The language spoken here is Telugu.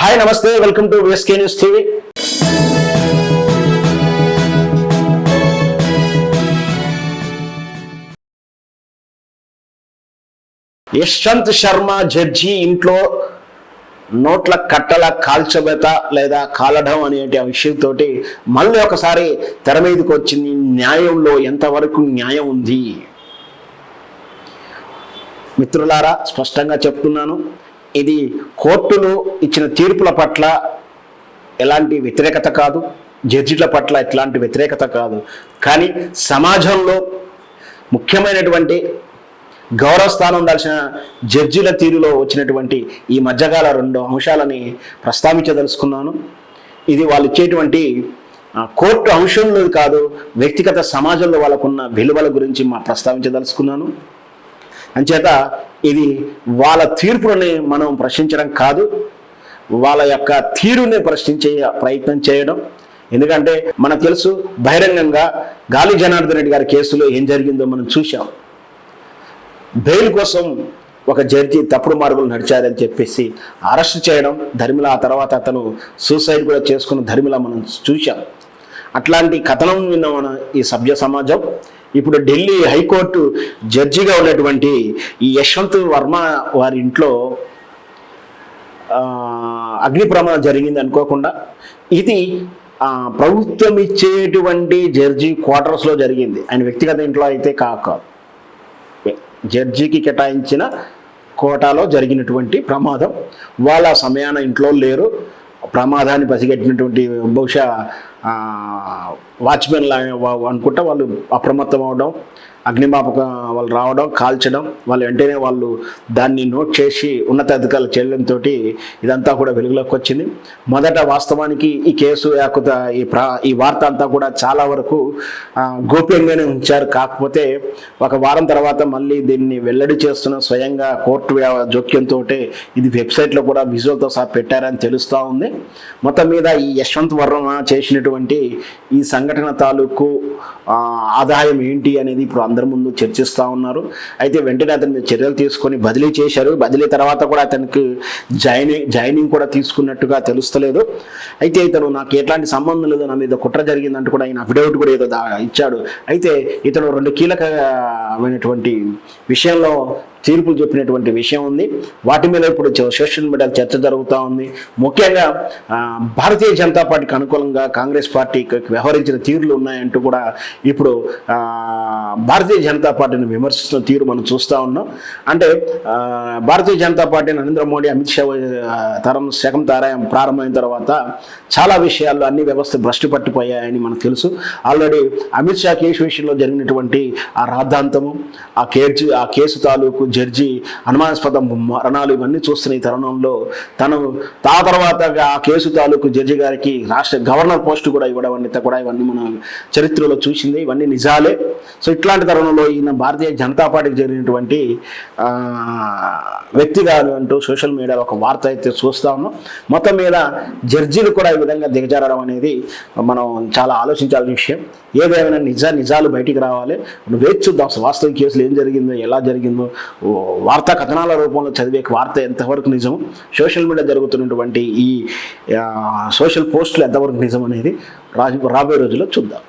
హాయ్ నమస్తే welcome to వేస్కే news TV Yashwant Sharma judge ఇంట్లో నోట్ల కట్టల కాల్చబెత లేదా కాలడం అనే విషయంతో మళ్ళీ ఒకసారి తెర మీదకి వచ్చింది. న్యాయంలో ఎంతవరకు న్యాయం ఉంది? మిత్రులారా స్పష్టంగా చెప్తున్నాను. ఇది కోర్టులు ఇచ్చిన తీర్పుల పట్ల ఎలాంటి వ్యతిరేకత కాదు జడ్జిల పట్ల ఎట్లాంటి వ్యతిరేకత కాదు. కానీ సమాజంలో ముఖ్యమైనటువంటి గౌరవ స్థానం ఉండాల్సిన జడ్జిల తీరులో వచ్చినటువంటి ఈ మధ్యకాల రెండు అంశాలని ప్రస్తావించదలుచుకున్నాను. ఇది వాళ్ళు ఇచ్చేటువంటి ఆ, కోర్టు అంశంలో కాదు వ్యక్తిగత సమాజంలో వాళ్ళకున్న విలువల గురించి మా ప్రస్తావించదలుచుకున్నాను. అంచేత ఇది వాళ్ళ తీర్పులని మనం ప్రశ్నించడం కాదు వాళ్ళ యొక్క తీరుని ప్రశ్నించే ప్రయత్నం చేయడం. ఎందుకంటే మనకు తెలుసు బహిరంగంగా గాలి జనార్దన్ రెడ్డి గారి కేసులో ఏం జరిగిందో మనం చూసాం బెయిల్ కోసం ఒక జడ్జి తప్పుడు మార్గులు నడిచారని చెప్పేసి అరెస్ట్ చేయడం ధర్మిల ఆ తర్వాత అతను సూసైడ్ కూడా చేసుకున్న ధర్మిల మనం చూసాం అట్లాంటి కథనం విన్న మన ఈ సభ్య సమాజం. ఇప్పుడు ఢిల్లీ హైకోర్టు జడ్జిగా ఉన్నటువంటి ఈ యశ్వంత్ వర్మ వారి ఇంట్లో అగ్ని ప్రమాదం జరిగింది అనుకోకుండా ఇది ప్రభుత్వం ఇచ్చేటువంటి జడ్జి క్వార్టర్స్లో జరిగింది. ఆయన వ్యక్తిగత ఇంట్లో అయితే కాక జడ్జికి కేటాయించిన కోటాలో జరిగినటువంటి ప్రమాదం. వాళ్ళ సమయాన ఇంట్లో లేరు. ప్రమాదాన్ని పసిగట్టినటువంటి బహుశా వాచ్మెన్ లా అనుకుంటా వాళ్ళు అప్రమత్తం అవడం అగ్నిమాపక వాళ్ళు రావడం కాల్చడం వాళ్ళు వెంటనే వాళ్ళు దాన్ని నోట్ చేసి ఉన్నతాధికారుల చేయడంతో ఇదంతా కూడా వెలుగులోకి వచ్చింది. మొదట వాస్తవానికి ఈ కేసు లేకపోతే ఈ ప్రా ఈ వార్త అంతా కూడా చాలా వరకు గోప్యంగానే ఉంచారు. కాకపోతే ఒక వారం తర్వాత మళ్ళీ దీన్ని వెల్లడి చేస్తున్న స్వయంగా కోర్టు జోక్యంతో ఇది వెబ్సైట్లో కూడా విజువల్తో సహా పెట్టారని తెలుస్తూ ఉంది. మొత్తం మీద ఈ యశ్వంత్ వర్మ చేసినటువంటి ఈ సంఘటన తాలూకు ఆదాయం ఏంటి అనేది ఇప్పుడు ముందు చర్చిస్తూ ఉన్నారు. అయితే వెంటనే అతని మీద చర్యలు తీసుకొని బదిలీ చేశారు. బదిలీ తర్వాత కూడా అతనికి జాయినింగ్ జాయినింగ్ కూడా తీసుకున్నట్టుగా తెలుస్తలేదు. అయితే ఇతను నాకు ఎట్లాంటి సంబంధం లేదు నా మీద కుట్ర జరిగిందంటూ కూడా ఆయన అఫిడవిట్ కూడా ఏదో దా- ఇచ్చాడు. అయితే ఇతను రెండు కీలకమైనటువంటి విషయంలో తీర్పులు చెప్పినటువంటి విషయం ఉంది. వాటి మీద ఇప్పుడు సోషల్ మీడియా చర్చ జరుగుతూ ఉంది. ముఖ్యంగా భారతీయ జనతా పార్టీకి అనుకూలంగా కాంగ్రెస్ పార్టీకి వ్యవహరించిన తీరులు ఉన్నాయంటూ కూడా ఇప్పుడు భారతీయ జనతా పార్టీని విమర్శిస్తున్న తీరు మనం చూస్తూ ఉన్నాం. అంటే భారతీయ జనతా పార్టీ నరేంద్ర మోడీ అమిత్ షా తరం శకం తారాయం ప్రారంభమైన తర్వాత చాలా విషయాల్లో అన్ని వ్యవస్థ భ్రష్టు పట్టిపోయాయని మనకు తెలుసు. ఆల్రెడీ అమిత్ షా కేసు విషయంలో జరిగినటువంటి ఆ రాద్ధాంతము ఆ కేసు ఆ కేసు తాలూకు జడ్జి అనుమానాస్పద మరణాలు ఇవన్నీ చూస్తున్న ఈ తరుణంలో తను తా తర్వాత ఆ కేసు తాలూకు జడ్జి గారికి రాష్ట్ర గవర్నర్ పోస్ట్ కూడా ఇవ్వడం అనేది కూడా ఇవన్నీ మనం చరిత్రలో చూసింది. ఇవన్నీ నిజాలే. సో ఇట్లాంటి తరుణంలో ఈయన భారతీయ జనతా పార్టీకి జరిగినటువంటి వ్యక్తి కాదు అంటూ సోషల్ మీడియాలో ఒక వార్త అయితే చూస్తా ఉన్నాం. మొత్తం మీద జడ్జీలు కూడా ఈ విధంగా దిగజారడం అనేది మనం చాలా ఆలోచించాల్సిన విషయం. ఏదేమైనా నిజ నిజాలు బయటికి రావాలి. నువ్వు వేచి చూద్దాం. వాస్తవ కేసులు ఏం జరిగిందో ఎలా జరిగిందో వార్తా కథనాల రూపంలో చదివే వార్త ఎంతవరకు నిజం? సోషల్ మీడియా జరుగుతున్నటువంటి ఈ సోషల్ పోస్టులు ఎంతవరకు నిజం అనేది రాబోయే రోజుల్లో చూద్దాం.